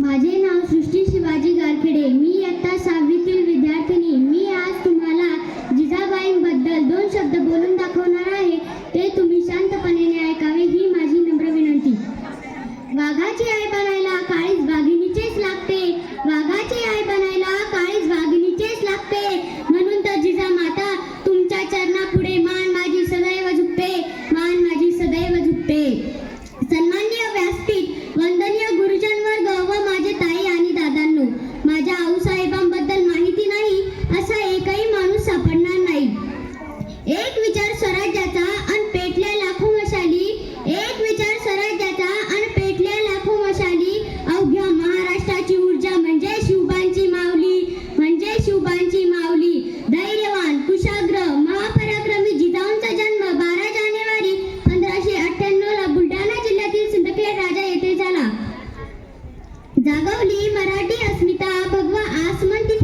माझे नाव सृष्टी शिवाजी गारखेडे मी आता सहावीतील विद्यार्थिनी. मी आज तुम्हाला जिजाबाईंबद्दल दोन शब्द बोलून दाखवणार आहे. ते तुम्ही शांतपणे ऐकावे ही माझी नम्र विनंती. वाघाची आई जागवली मराठी अस्मिता भगवा आसमंती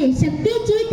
शक्तीची